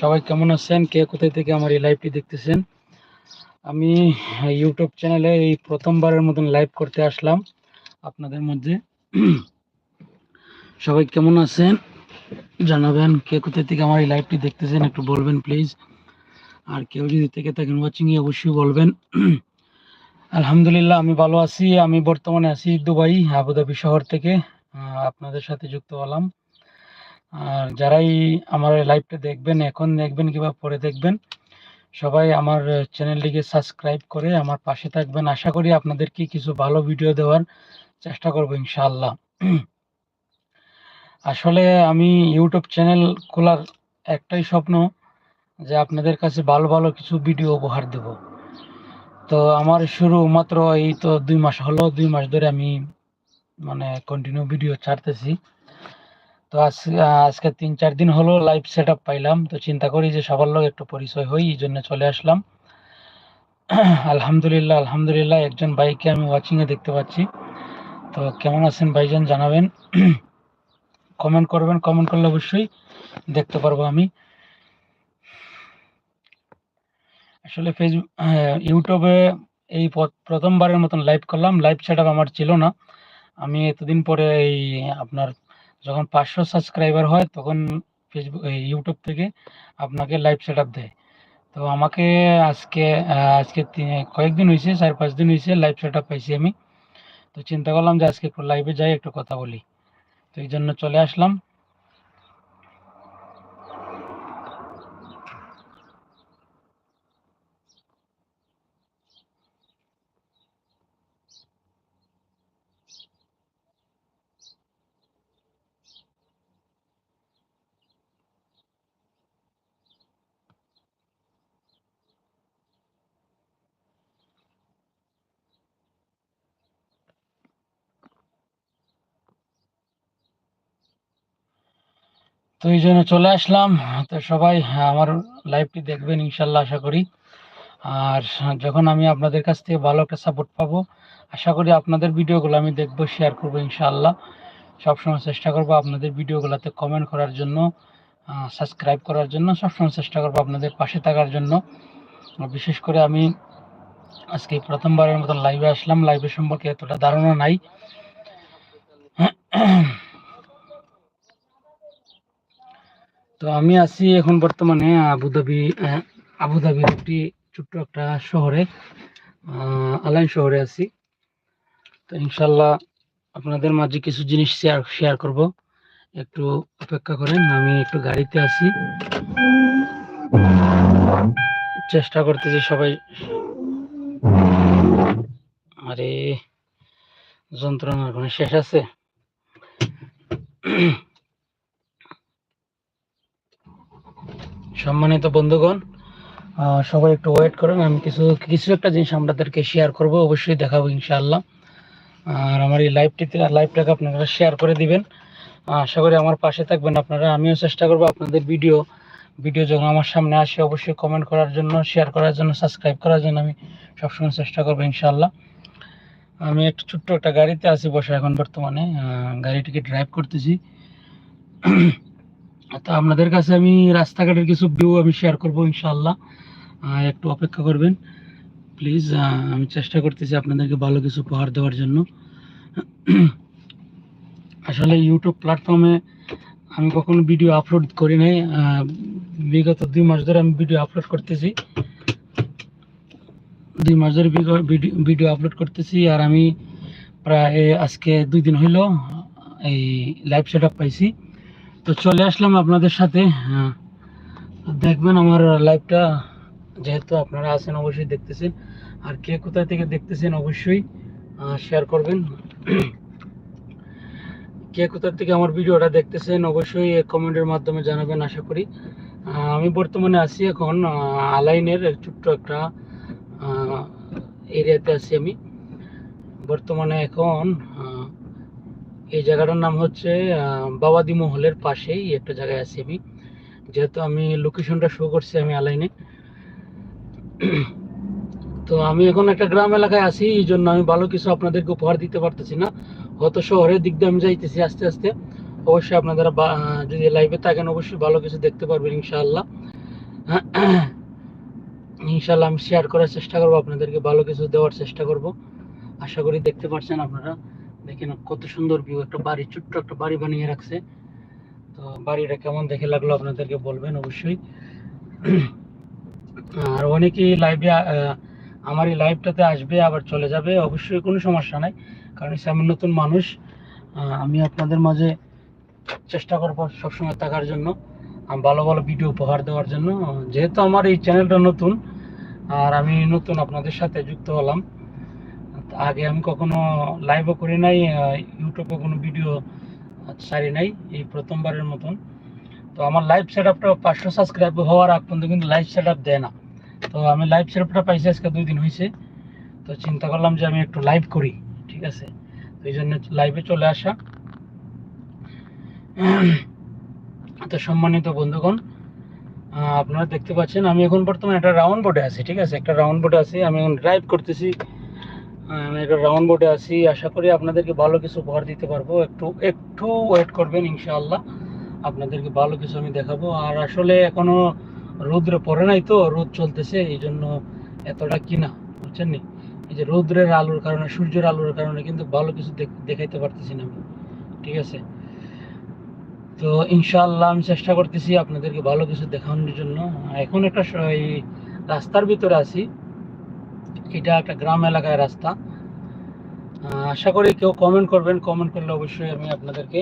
সবাই কেমন আছেন? কে কোথায় থেকে আমার এই লাইভটি দেখতেছেন? আমি ইউটিউব চ্যানেলে এই প্রথমবারের মতন লাইভ করতে আসলাম আপনাদের মধ্যে। সবাই কেমন আছেন? জানাবেন কে কোথায় থেকে আমার এই লাইভটি দেখতেছেন, একটু বলবেন প্লিজ আর কেউ যদি থেকে থাকেন ওয়াচিং এ অবশ্যই বলবেন। আলহামদুলিল্লাহ, আমি ভালো আছি। আমি বর্তমানে আছি দুবাই, আবুধাবি শহর থেকে আপনাদের সাথে যুক্ত হলাম। আর যারাই আমার লাইভটা দেখবেন, এখন দেখবেন কিংবা পরে দেখবেন, সবাই আমার চ্যানেলটিকে সাবস্ক্রাইব করে আমার পাশে থাকবেন। আশা করি আপনাদেরকে কিছু ভালো ভিডিও দেওয়ার চেষ্টা করব ইনশাআল্লাহ। আসলে আমি ইউটিউব চ্যানেল খোলার একটাই স্বপ্ন যে আপনাদের কাছে ভালো ভালো কিছু ভিডিও উপহার দেব। তো আমার শুরু মাত্র এই তো দুই মাস হলো, দুই মাস ধরে আমি মানে কন্টিনিউ ভিডিও ছাড়তেছি। তো আজ- আজকে তিন, চার দিন হলো লাইভ সেট পাইলাম। তো চিন্তা করি যে সবার লোক একটু পরিচয় হই, এই জন্য চলে আসলাম। আলহামদুলিল্লাহ আলহামদুলিল্লাহ, একজন ভাইকে আমি ওয়াচিংয়ে দেখতে পাচ্ছি। তো কেমন আছেন ভাইজান, জানাবেন। কমেন্ট করবেন কমেন্ট করলে অবশ্যই দেখতে পারব আমি। আসলে ফেসবুক ইউটিউবে এই প্রথমবারের মতন লাইভ করলাম। লাইভ সেট আমার ছিল না। আমি এতদিন পরে এই আপনার যখন পাঁচশো সাবস্ক্রাইবার হয়, তখন ফেসবুক ইউটিউব থেকে আপনাকে লাইভ সেট দেয়। তো আমাকে আজকে আজকে কয়েকদিন হয়েছে চার পাঁচ দিন হয়েছে লাইভ সেট পাইছি আমি। তো চিন্তা করলাম যে আজকে একটু লাইভে যাই, একটু কথা বলি। তো এই জন্য চলে আসলাম। তো এই জন্য চলে আসলাম। তো সবাই, আমার লাইভটি দেখবেন ইনশাল্লাহ, আশা করি। আর যখন আমি আপনাদের কাছ থেকে ভালো একটা সাপোর্ট পাবো, আশা করি আপনাদের ভিডিওগুলো আমি দেখব শেয়ার করব ইনশাআল্লাহ সবসময় চেষ্টা করব আপনাদের ভিডিওগুলোতে কমেন্ট করার জন্য সাবস্ক্রাইব করার জন্য, সবসময় চেষ্টা করব আপনাদের পাশে থাকার জন্য। বিশেষ করে আমি আজকে প্রথমবারের মতন লাইভে আসলাম। লাইভের সম্পর্কে এতটা ধারণা নাই। তো আমি আছি এখন বর্তমানে আবুধাবি আবুধাবির একটি ছোট্ট একটা শহরে আলাইন শহরে আছি। তো ইনশাল্লাহ আপনাদের মাঝে কিছু জিনিস শেয়ার শেয়ার করব। একটু অপেক্ষা করেন, আমি একটু গাড়িতে আছি। চেষ্টা করতেছি সবাই। আরে, যন্ত্রণার কোনো শেষ আছে? সম্মানিত বন্ধুগণ সবাই একটু ওয়েট করেন, আমি কিছু কিছু একটা জিনিস আপনাদেরকে শেয়ার করব, অবশ্যই দেখাবো ইনশাআল্লাহ। আর আমার এই লাইভটিতে লাইভটাকে আপনারা শেয়ার করে দিবেন। আশা করি আমার পাশে থাকবেন আপনারা, আমিও চেষ্টা করব আপনাদের ভিডিও ভিডিও যখন আমার সামনে আসে, অবশ্যই কমেন্ট করার জন্য শেয়ার করার জন্য সাবস্ক্রাইব করার জন্য আমি সবসময় চেষ্টা করব ইনশাআল্লাহ। আমি একটা ছোট্ট একটা গাড়িতে আছি বসে এখন বর্তমানে গাড়িটিকে ড্রাইভ করতেছি। তো আপনাদের কাছে আমি রাস্তাঘাটের কিছু ভিউ আমি শেয়ার করব ইনশাআল্লাহ। আহ, একটু অপেক্ষা করবেন। প্লিজ আমি চেষ্টা করতেছি আপনাদেরকে ভালো কিছু উপহার দেওয়ার জন্য। আসলে ইউটিউব প্ল্যাটফর্মে আমি কখনো ভিডিও আপলোড করি নাই। বিগত দুই মাস ধরে আমি ভিডিও আপলোড করতেছি। দুই মাস ধরে ভিডিও আপলোড করতেছি আর আমি প্রায় আজকে দুই দিন হইল এই লাইভ সেট পাইছি। তো চলে আসলাম আপনাদের সাথে। আহ, দেখবেন আমার লাইভটা যেহেতু আপনারা আছেন অবশ্যই দেখতেছেন। আর কে কোথা থেকে দেখতেছেন অবশ্যই শেয়ার করবেন। কে কোথা থেকে আমার ভিডিওটা দেখতেছেন অবশ্যই কমেন্টের মাধ্যমে জানাবেন আশা করি। আমি বর্তমানে আছি এখন আলাইনের ছোট্ট একটা এরিয়াতে আছি আমি। বর্তমানে এখন এই জায়গাটার নাম হচ্ছে বাবাদি মহলের পাশেই একটা জায়গায় আছি আমি। যেহেতু আমি লোকেশনটা শো করছি, আমি আলাইনে তো আমি এখন একটা গ্রাম এলাকায় আছি, এই জন্য আমি ভালো কিছু আপনাদেরকে উপহার দিতে পারতেছি না। হয়তো শহরের দিক দিয়ে আমি যাইতেছি আস্তে আস্তে। অবশ্যই আপনারা যদি লাইভে থাকেন, অবশ্যই ভালো কিছু দেখতে পারবেন, ইনশাআল্লাহ। ইনশাআল্লাহ আমি শেয়ার করার চেষ্টা করব, আপনাদেরকে ভালো কিছু দেওয়ার চেষ্টা করব। আশা করি দেখতে পাচ্ছেন আপনারা। দেখেন কত সুন্দর ভিউ একটা বাড়ি, ছোট্ট একটা বাড়ি বানিয়ে রাখছে। তো বাড়িটা কেমন দেখে লাগল আপনাদেরকে বলবেন অবশ্যই। আর অনেকেই লাইভে আমার এই লাইভটাতে আসবে, আবার চলে যাবে, অবশ্যই কোনো সমস্যা নাই। কারণ আমি নতুন মানুষ আমি আপনাদের মাঝে চেষ্টা করব সবসময় থাকার জন্য ভালো ভালো ভিডিও উপহার দেওয়ার জন্য। যেহেতু আমার এই চ্যানেলটা নতুন, আর আমি নতুন আপনাদের সাথে যুক্ত হলাম আগে আমি কখনো লাইভও করি নাই ইউটিউবে কোনো ভিডিও ছাড়ি নাই, এই প্রথমবারের মতন। তো আমার লাইভ সেট আপটা পাঁচশো সাবস্ক্রাইব হওয়ার আগ পর্যন্ত কিন্তু লাইভ সেট আপ দেয় না। তো আমি লাইভ সেট আপটা পাইছি আজকে দুই দিন হয়েছে তো চিন্তা করলাম যে আমি একটু লাইভ করি, ঠিক আছে? তো এই জন্য লাইভে চলে আসা। তো সম্মানিত বন্ধুগণ আপনারা দেখতে পাচ্ছেন, আমি এখন বর্তমানে একটা রাউন্ড বোর্ডে আছি, ঠিক আছে? একটা রাউন্ড বোর্ডে আছি, আমি এখন ড্রাইভ করতেছি। আমি একটা রাউন্ড বোর্ডে আছি। আশা করি আপনাদেরকে ভালো কিছু উপহার দিতে পারব। একটু একটু ওয়েট করবেন ইনশাআল্লাহ। আপনাদেরকে ভালো কিছু আমি দেখাবো। আর আসলে এখনও রৌদ্রে পড়ে নাই তো, রোদ চলতেছে এই জন্য এতটা কিনা বুঝছেন নি? এই যে রৌদ্রের আলোর কারণে, সূর্যের আলোর কারণে কিন্তু ভালো কিছু দেখ- দেখাইতে পারতেছি না আমি, ঠিক আছে? তো ইনশাআল্লাহ আমি চেষ্টা করতেছি আপনাদেরকে ভালো কিছু দেখানোর জন্য। এখন একটা এই রাস্তার ভিতরে আছি। এটা একটা গ্রাম এলাকায় রাস্তা। আশা করি কেউ কমেন্ট করবেন। কমেন্ট করলে অবশ্যই আমি আপনাদেরকে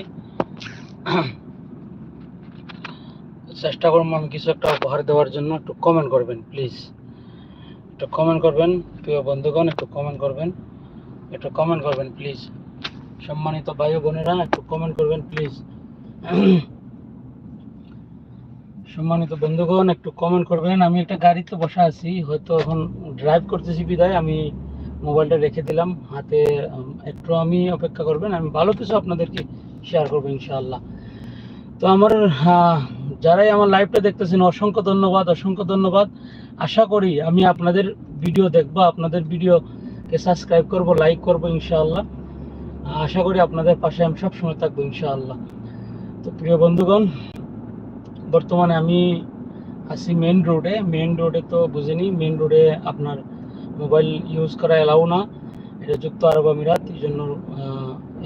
চেষ্টা করব আমি কিছু একটা উপহার দেওয়ার জন্য। একটু কমেন্ট করবেন প্লিজ একটু কমেন্ট করবেন, প্রিয় বন্ধুগণ, একটু কমেন্ট করবেন। একটু কমেন্ট করবেন প্লিজ সম্মানিত ভাই বোনেরা, একটু কমেন্ট করবেন প্লিজ সম্মানিত বন্ধুগণ, একটু কমেন্ট করবেন। আমি একটা গাড়িতে বসা আছি, হয়তো এখন ড্রাইভ করতেছি বিদায়। আমি মোবাইলটা রেখে দিলাম, হাতে একটু আমি অপেক্ষা করবেন। আমি ভালো কিছু আপনাদেরকে শেয়ার করব, ইনশাআল্লাহ। তো আমার যারাই আমার লাইভটা দেখতেছেন, অসংখ্য ধন্যবাদ অসংখ্য ধন্যবাদ। আশা করি আমি আপনাদের ভিডিও দেখব, আপনাদের ভিডিওকে সাবস্ক্রাইব করব লাইক করব, ইনশাআল্লাহ। আশা করি আপনাদের পাশে আমি সব সময় থাকব, ইনশাআল্লাহ। তো প্রিয় বন্ধুগণ বর্তমানে আমি আছি মেন রোডে মেন রোডে তো বুঝেনি। মেন রোডে আপনার মোবাইল ইউজ করা এলাও না। এটা যুক্ত আরব আমিরাত, এই জন্য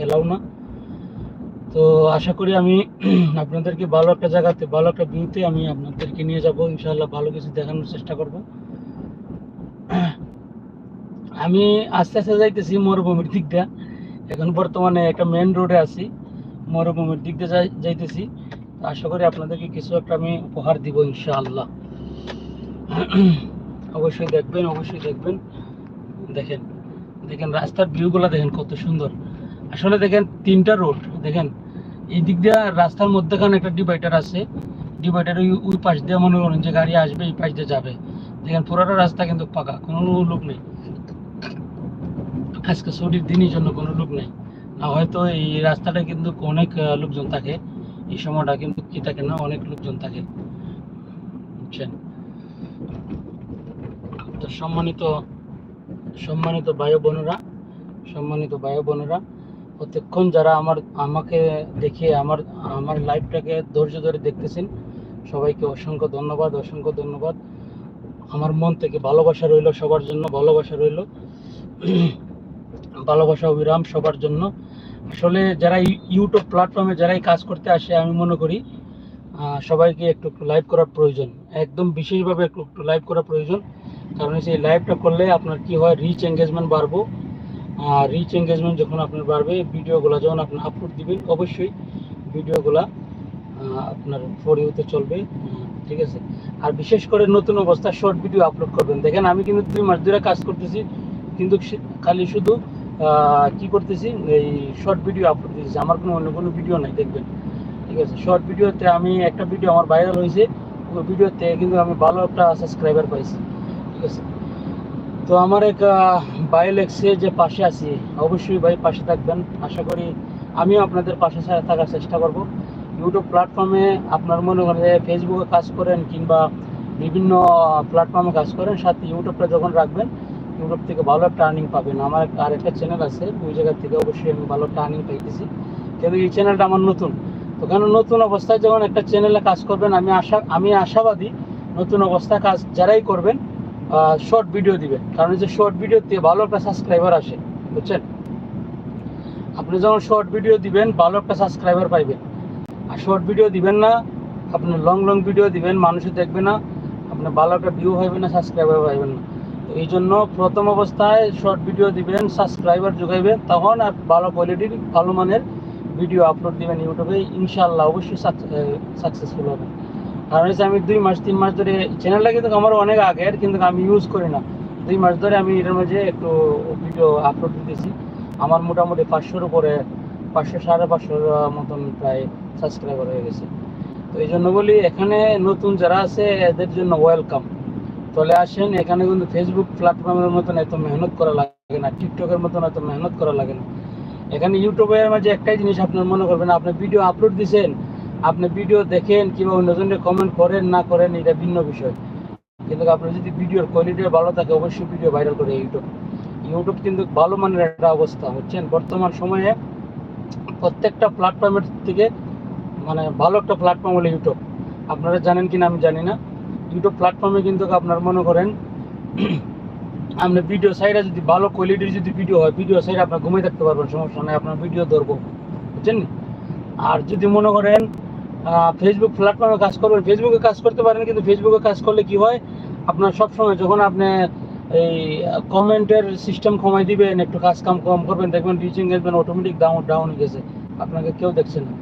এলাও না। তো আশা করি আমি আপনাদেরকে ভালো একটা জায়গাতে, ভালো একটা ভিউতে আমি আপনাদেরকে নিয়ে যাব। ইনশাআল্লাহ ভালো কিছু দেখানোর চেষ্টা করব। আমি আস্তে আস্তে যাইতেছি মরুভূমির দিক দিয়ে। এখন বর্তমানে একটা মেন রোডে আছি। মরুভূমির দিক দিয়ে যাইতেছি। আশা করি আপনাদেরকে কিছু একটা আমি উপহার দিব ইনশাআল্লাহ। অবশ্যই দেখবেন অবশ্যই দেখবেন। দেখেন দেখেন রাস্তার ভিউগুলো দেখেন কত সুন্দর। আসলে দেখেন তিনটা রোড, দেখেন। এই দিক দিয়ে রাস্তার মধ্যেখানে একটা ডিভাইডার আছে। ডিভাইডার ওই ওই পাশ দিয়ে মনে করেন যে গাড়ি আসবে, এই পাশ দিয়ে যাবে। দেখেন পুরোটা রাস্তা কিন্তু পাকা, কোনো লোক নেই। আজকে ছুটির দিনের জন্য কোনো লোক নেই। না হয়তো এই রাস্তাটা কিন্তু অনেক লোকজন থাকে। এই সময়টা কিন্তু কি থাকে না, অনেক লোকজন থাকে। বুঝছেন? তো সম্মানিত সম্মানিত ভাই বোনেরা, সম্মানিত ভাই বোনেরা, প্রত্যেকক্ষণ যারা আমার, আমাকে দেখে আমার আমার লাইভটাকে ধৈর্য ধরে দেখতেছেন, সবাইকে অসংখ্য ধন্যবাদ অসংখ্য ধন্যবাদ। আমার মন থেকে ভালোবাসা রইল সবার জন্য, ভালোবাসা রইল। ভালোবাসা, অবিরাম সবার জন্য। আসলে যারা ইউটিউব প্ল্যাটফর্মে যারাই কাজ করতে আসে, আমি মনে করি সবাইকে একটু একটু লাইভ করা প্রয়োজন। একদম বিশেষভাবে একটু একটু লাইভ করা প্রয়োজন। কারণ এই লাইভটা করলে আপনার কি হয় রিচ এঙ্গেজমেন্ট বাড়বো। আর রিচ এঙ্গেজমেন্ট যখন আপনার বাড়বে ভিডিওগুলো যখন আপনি আপলোড দিবেন, অবশ্যই ভিডিওগুলা আপনার ফর ইউতে চলবে। ঠিক আছে? আর বিশেষ করে নতুন অবস্থা শর্ট ভিডিও আপলোড করবেন। দেখেন, আমি কিন্তু দুই মাস ধরে কাজ করতেছি, কিন্তু খালি শুধু কি করতেছি? এই শর্ট ভিডিও আপলোড দিতেছি আমার কোনো অন্য কোনো ভিডিও নাই, দেখবেন। ঠিক আছে? শর্ট ভিডিওতে আমি একটা ভিডিও আমার ভাইরাল হয়েছে। ওই ভিডিওতে কিন্তু আমি ভালো একটা সাবস্ক্রাইবার পাইছি। ঠিক আছে? তো আমার এক লেগছে যে পাশে আছি, অবশ্যই ভাই পাশে থাকবেন। আশা করি আমিও আপনাদের পাশে থাকার চেষ্টা করব। ইউটিউব প্ল্যাটফর্মে আপনার মনে করেন যে ফেসবুকে কাজ করেন কিংবা বিভিন্ন প্ল্যাটফর্মে কাজ করেন, সাথে ইউটিউবটা যখন রাখবেন ইউটিউব থেকে ভালো একটা আর্নিং পাবেন আমার আর একটা চ্যানেল আছে, ওই জায়গা থেকে অবশ্যই আমি ভালো একটা আর্নিং পাইতেছি। কিন্তু এই চ্যানেলটা আমার নতুন? তো কেন নতুন অবস্থায় যখন একটা চ্যানেলে কাজ করবেন, আমি আশা, আমি আশাবাদী নতুন অবস্থায় কাজ যারাই করবেন শর্ট ভিডিও দিবেন। কারণ যে শর্ট ভিডিওতে ভালো একটা সাবস্ক্রাইবার আসে, বুঝছেন? আপনি যখন শর্ট ভিডিও দিবেন, ভালো একটা সাবস্ক্রাইবার পাইবেন। আর শর্ট ভিডিও দিবেন না, আপনি লং লং ভিডিও দিবেন মানুষে দেখবে না আপনি ভালো একটা ভিউ পাইবেন না সাবস্ক্রাইবার পাইবেন না। এই জন্য প্রথম অবস্থায় শর্ট ভিডিও দিবেন সাবস্ক্রাইবার যোগাইবেন, তখন আর ভালো কোয়ালিটির ভালো মানের ভিডিও আপলোড দিবেন ইউটিউবে ইনশাল্লাহ অবশ্যই সাকসেসফুল হবে। কারণ হচ্ছে আমি দুই মাস, তিন মাস ধরে চ্যানেলটা কিন্তু আমার অনেক আগের, কিন্তু আমি ইউজ করি না। দুই মাস ধরে আমি এটার মাঝে একটু ভিডিও আপলোড দিতেছি। আমার মোটামুটি পাঁচশোর উপরে, পাঁচশো, সাড়ে পাঁচশোর মতন প্রায় সাবস্ক্রাইবার হয়ে গেছে। তো এই জন্য বলি, এখানে নতুন যারা আছে, এদের জন্য ওয়েলকাম চলে আসেন। এখানে কিন্তু ফেসবুক প্ল্যাটফর্মের মতন এত মেহনত করা লাগে না টিকটকের মতন এত মেহনত করা লাগে না। এখানে ইউটিউবের মাঝে একটাই জিনিস আপনার মনে করবেন, আপনি ভিডিও আপলোড দিছেন, আপনি ভিডিও দেখেন কিংবা অন্যজনকে কমেন্ট করেন, না করেন, এটা ভিন্ন বিষয়। কিন্তু আপনার যদি ভিডিওর কোয়ালিটি ভালো থাকে, অবশ্যই ভিডিও ভাইরাল করে ইউটিউব ইউটিউব কিন্তু ভালো মানের একটা অবস্থা হচ্ছেন বর্তমান সময়ে প্রত্যেকটা প্ল্যাটফর্মের থেকে মানে ভালো একটা প্ল্যাটফর্ম হলো ইউটিউব আপনারা জানেন কিনা আমি জানি না। ইউটিউব প্ল্যাটফর্মে কিন্তু আপনার মনে করেন আপনার ভিডিও সাইডে যদি ভালো কোয়ালিটির যদি ভিডিও হয় ভিডিও সাইডে আপনার ঘুমিয়ে থাকতে পারবেন, সমস্যা নেই, আপনার ভিডিও ধরবো, বুঝছেন আর যদি মনে করেন ফেসবুক প্ল্যাটফর্মে কাজ করবেন ফেসবুকে কাজ করতে পারেন, কিন্তু ফেসবুকে কাজ করলে কি হয়? আপনার সবসময় যখন আপনি এই কমেন্টের সিস্টেম কমাই দিবেন, একটু কাজ কাম কম করবেন, দেখবেন রিচ দেখবেন অটোমেটিক ডাউন ডাউন গেছে। আপনাকে কেউ দেখছে না।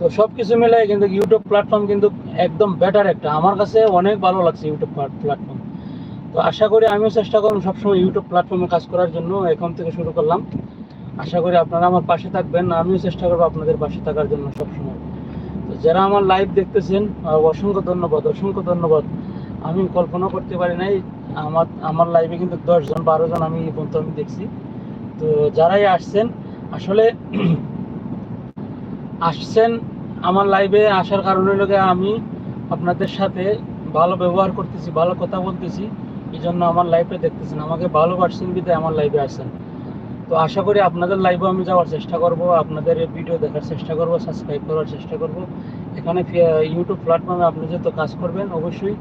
তো সব কিছু মিলাই কিন্তু ইউটিউব প্ল্যাটফর্ম কিন্তু একদম বেটার একটা। আমার কাছে অনেক ভালো লাগছে ইউটিউব প্ল্যাটফর্ম তো আশা করি আমিও চেষ্টা করব সবসময় ইউটিউব প্ল্যাটফর্মে কাজ করার জন্য, এখন থেকে শুরু করলাম। আশা করি আপনারা আমার পাশে থাকবেন, আমিও চেষ্টা করব আপনাদের পাশে থাকার জন্য সবসময়। তো যারা আমার লাইভ দেখতেছেন অসংখ্য ধন্যবাদ অসংখ্য ধন্যবাদ। আমি কল্পনা করতে পারি নাই, আমার আমার লাইভে কিন্তু দশজন বারো জন আমি পর্যন্ত আমি দেখছি। তো যারাই আসছেন, আসলে আসছেন আমার লাইভে আসার কারণে লোকে আমি আপনাদের সাথে ভালো ব্যবহার করতেছি, ভালো কথা বলতেছি এই জন্য আমার লাইভে দেখতেছেন, আমাকে ভালো ভালোবাসছেন বিধায় আমার লাইভে আসছেন। তো আশা করি আপনাদের লাইভে আমি যাওয়ার চেষ্টা করব, আপনাদের ভিডিও দেখার চেষ্টা করব সাবস্ক্রাইব করার চেষ্টা করব। এখানে ইউটিউব প্ল্যাটফর্মে আপনি যেহেতু কাজ করবেন, অবশ্যই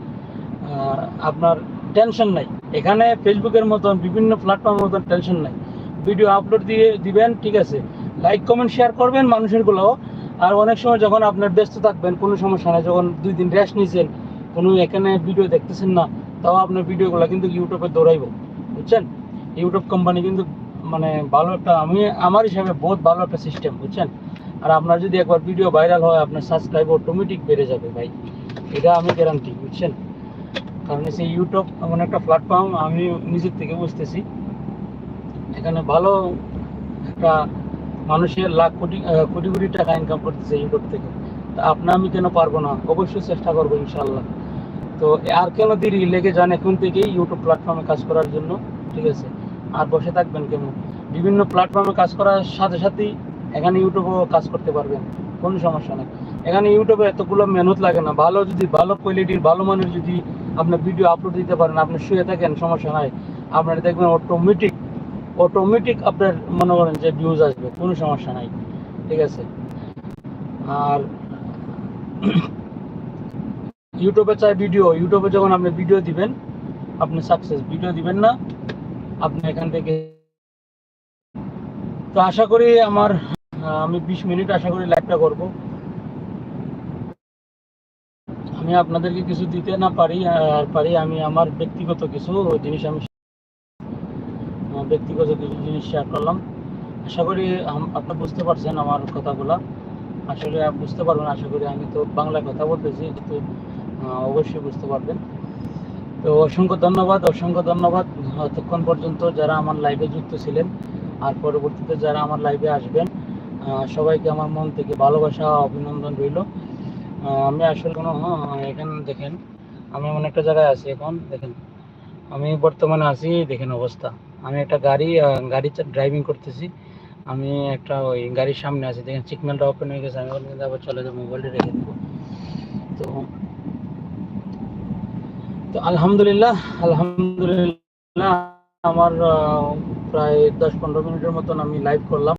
আপনার টেনশন নাই। এখানে ফেসবুকের মতন, বিভিন্ন প্ল্যাটফর্মের মতন টেনশন নাই। ভিডিও আপলোড দিয়ে দিবেন, ঠিক আছে। লাইক কমেন্ট শেয়ার করবেন মানুষেরগুলো আর অনেক সময় যখন আপনার ব্যস্ত থাকবেন, কোনো সমস্যা নাই, যখন দুই দিন রেস্ট নিয়েছেন কোনো এখানে ভিডিও দেখতেছেন না, তাও আপনার ভিডিওগুলো কিন্তু ইউটিউবে দৌড়াইব, বুঝছেন? ইউটিউব কোম্পানি কিন্তু মানে ভালো একটা, আমি, আমার হিসাবে বহুত ভালো একটা সিস্টেম বুঝছেন? আর আপনার যদি একবার ভিডিও ভাইরাল হয়, আপনার সাবস্ক্রাইব অটোমেটিক বেড়ে যাবে ভাই। এটা আমি গ্যারান্টি বুঝছেন? কারণ হচ্ছে ইউটিউব এমন একটা প্ল্যাটফর্ম আমি নিজের থেকে বুঝতেছি। এখানে ভালো একটা মানুষের লাখ কোটি কোটি কোটি টাকা ইনকাম করতেছে ইউটিউব থেকে। তা আপনি আমি কেন পারব না? অবশ্যই চেষ্টা করব ইনশাল্লাহ তো আর কেন দেরি? লেগে যান এখন থেকেই ইউটিউব প্ল্যাটফর্মে কাজ করার জন্য, ঠিক আছে? আর বসে থাকবেন কেন? বিভিন্ন প্ল্যাটফর্মে কাজ করার সাথে সাথেই এখানে ইউটিউবেও কাজ করতে পারবেন, কোনো সমস্যা নেই। এখানে ইউটিউবে এতগুলো মেহনত লাগে না। ভালো যদি, ভালো কোয়ালিটির ভালো মানের যদি আপনার ভিডিও আপলোড দিতে পারেন, আপনি শুয়ে থাকেন, সমস্যা নাই। আপনার দেখবেন অটোমেটিক অটোমেটিক আপনার মনে করেন যে ভিউজ আসবে, কোনো সমস্যা নাই, ঠিক আছে? আর ইউটিউবে চাই ভিডিও ইউটিউবে যখন আপনি ভিডিও দিবেন, আপনি সাকসেস ভিডিও দিবেন না, আপনি এখান থেকে তো আশা করি আমার আমি বিশ মিনিট আশা করি লাইভটা করব। আমি আপনাদেরকে কিছু দিতে না পারি, আর পারি আমি আমার ব্যক্তিগত কিছু জিনিস আমি ব্যক্তিগত কিছু জিনিস শেয়ার করলাম। আশা করি আপনি বুঝতে পারছেন আমার কথাগুলো। আসলে বুঝতে পারবেন আশা করি আমি তো বাংলায় কথা বলতেছি কিন্তু অবশ্যই বুঝতে পারবেন। তো অসংখ্য ধন্যবাদ অসংখ্য ধন্যবাদ। এতক্ষণ পর্যন্ত যারা আমার লাইভে যুক্ত ছিলেন আর পরবর্তীতে যারা আমার লাইভে আসবেন সবাইকে আমার মন থেকে ভালোবাসা অভিনন্দন রইল। আমি আসলে কোনো হ্যাঁ, এখানে দেখেন আমি এমন একটা জায়গায় আছি এখন দেখেন। আমি বর্তমানে আছি দেখেন অবস্থা। আমি একটা গাড়ি গাড়ি ড্রাইভিং করতেছি। আমি একটা ওই গাড়ির সামনে আছি, দেখেন সিগন্যালটা ওপেন হয়ে গেছে, আমি যে আবার চলে যাব মোবাইলটা রেখে দেবো। তো তো আলহামদুলিল্লাহ আলহামদুলিল্লাহ আমার প্রায় দশ পনেরো মিনিটের মতন আমি লাইভ করলাম।